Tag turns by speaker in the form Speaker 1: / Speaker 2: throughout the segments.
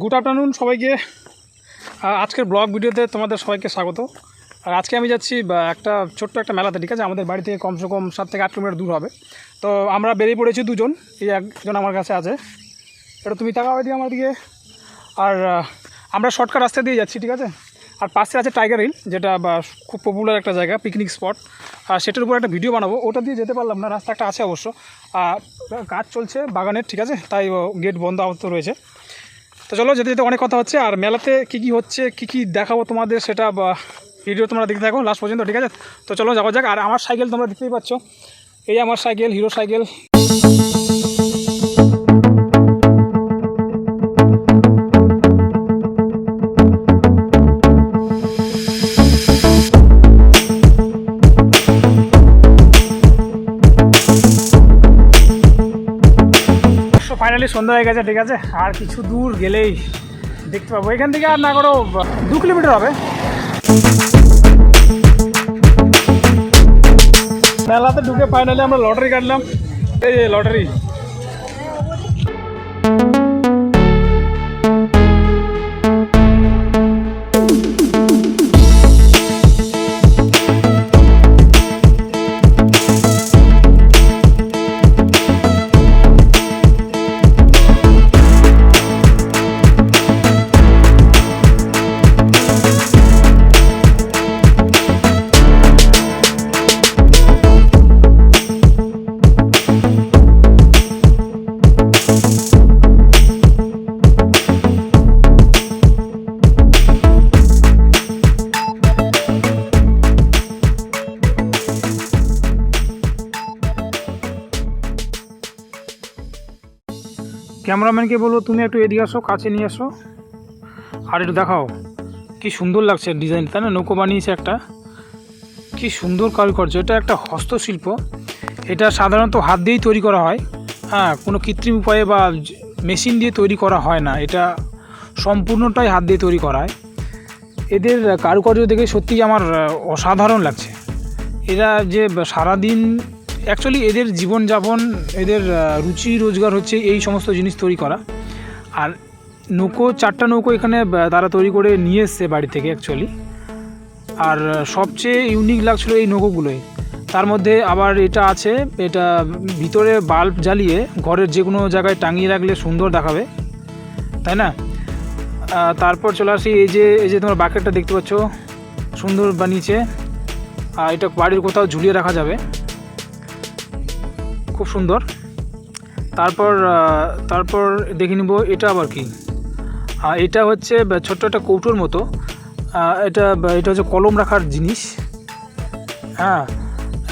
Speaker 1: Good afternoon সবাইকে। আজকের blog ভিডিওতে তোমাদের সবাইকে স্বাগত। আর আজকে আমি যাচ্ছি একটা ছোট্ট একটা মেলাতে, ঠিক আছে? আমাদের বাড়ি থেকে কমসে কম সাত থেকে আট কিলোমিটার দূর হবে। তো আমরা বেরিয়ে পড়েছি দুজন, এই একজন আমার কাছে আছে। এটা তুমি তাকাও এদিকে আমার দিকে। আর আমরা শর্টকাট রাস্তা দিয়ে যাচ্ছি, ঠিক আছে? আর পাশে আছে টাইগার হিল যেটা খুব পপুলার একটা জায়গা পিকনিক স্পট আর সেটার উপর একটা ভিডিও বানাবো। ওটা দিয়ে যেতে পারলাম না রাস্তা একটা আছে অবশ্য। আর কাজ চলছে বাগানের, ঠিক আছে? তাই গেট বন্ধ আপাতত রয়েছে। তো চলো, যেতে যেতে অনেক কথা হচ্ছে। আর মেলাতে কী কী হচ্ছে, কী কী দেখাবো তোমাদের সেটা ভিডিও তোমরা দেখতে থাকো লাস্ট পর্যন্ত, ঠিক আছে? তো চলো, যাওয়া যাক। আর আমার সাইকেল তোমরা দেখতেই পাচ্ছ। এই আমার সাইকেল হিরো সাইকেল। ফাইনালি সন্ধ্যা হয়ে গেছে, ঠিক আছে? আর কিছু দূর গেলেই দেখতে পাবো। এখান থেকে আর না করো, দু কিলোমিটার হবে। মেলাতে ঢুকে ফাইনালি আমরা লটারি কাটলাম। এই লটারি ক্যামেরাম্যানকে বলব, তুমি একটু এদিকে আসো, কাছে নিয়ে আসো আর একটু দেখাও। কি সুন্দর লাগছে ডিজাইন, তাই না? নৌকো বানিয়েছে একটা। কি সুন্দর কারুকার্য। এটা একটা হস্তশিল্প। এটা সাধারণত হাত দিয়েই তৈরি করা হয়। হ্যাঁ কোনো কৃত্রিম উপায়ে বা মেশিন দিয়ে তৈরি করা হয় না। এটা সম্পূর্ণটাই হাত দিয়ে তৈরি করা হয়। এদের কারুকার্য দেখে সত্যিই আমার অসাধারণ লাগছে। এরা যে সারাদিন অ্যাকচুয়ালি এদের জীবনযাপন, এদের রুচি, রোজগার হচ্ছে এই সমস্ত জিনিস তৈরি করা। আর নৌকো, চারটা নৌকো এখানে তারা তৈরি করে নিয়ে এসছে বাড়ি থেকে অ্যাকচুয়ালি আর সবচেয়ে ইউনিক লাগছিল এই নৌকোগুলোই তার মধ্যে আবার এটা আছে, এটা ভিতরে বাল্ব জ্বালিয়ে ঘরের যে কোনো জায়গায় টাঙিয়ে রাখলে সুন্দর দেখাবে। তাই না? তারপর চলে আসি, এই যে এই যে তোমার বাকেটটা দেখতে পাচ্ছ, সুন্দর বানিয়েছে। আর এটা বাড়ির কোথাও ঝুলিয়ে রাখা যাবে। খুব সুন্দর। তারপর তারপর দেখে নিব এটা আবার কি। এটা হচ্ছে ছোট্ট একটা কৌটোর মতো। এটা এটা হচ্ছে কলম রাখার জিনিস। হ্যাঁ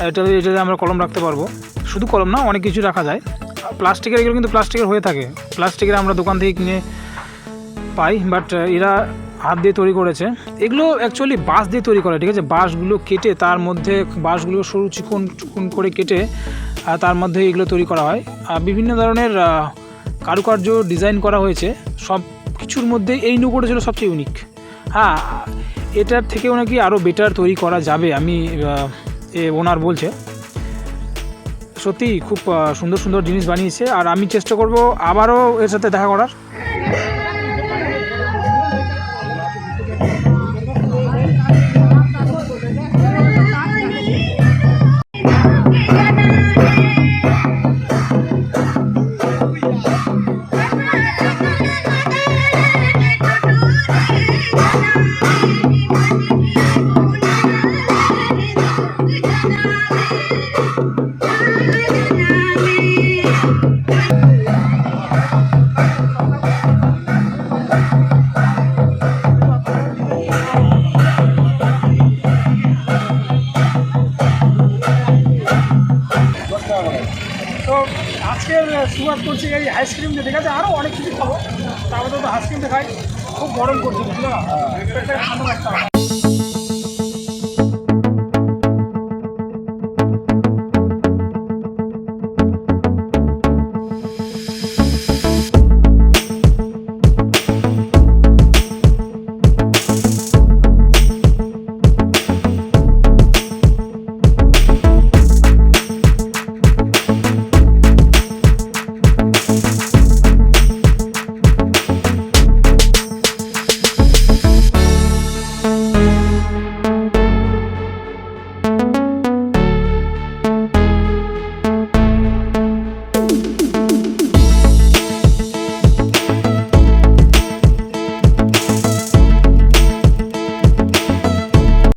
Speaker 1: এটা এটাতে আমরা কলম রাখতে পারব। শুধু কলম না, অনেক কিছু রাখা যায়। প্লাস্টিকের এগুলো কিন্তু প্লাস্টিকের হয়ে থাকে। প্লাস্টিকের আমরা দোকান থেকে কিনে পাই, বাট এরা হাত দিয়ে তৈরি করেছে। এগুলো অ্যাকচুয়ালি বাঁশ দিয়ে তৈরি করে, ঠিক আছে? বাঁশগুলো কেটে তার মধ্যে বাঁশগুলো সরু চিকন চিকন করে কেটে তার মধ্যে এগুলো তৈরি করা হয়। আর বিভিন্ন ধরনের কারুকার্য ডিজাইন করা হয়েছে। সব কিছুর মধ্যে এই নৌকোটা ছিল সবচেয়ে ইউনিক হ্যাঁ এটার থেকেও নাকি আরও বেটার তৈরি করা যাবে, আমি এ ওনার বলছে। সত্যি খুব সুন্দর সুন্দর জিনিস বানিয়েছে। আর আমি চেষ্টা করব আবারও এর সাথে দেখা করার। শুরুয়াত করছি এই আইসক্রিম দিয়ে। ঠিক আছে? আরও অনেক কিছু খাব। তারপরে তো আইসক্রিম খাই। খুব গরম করছে বুঝলে? না? পেটটা ঠান্ডা রাখতে হবে।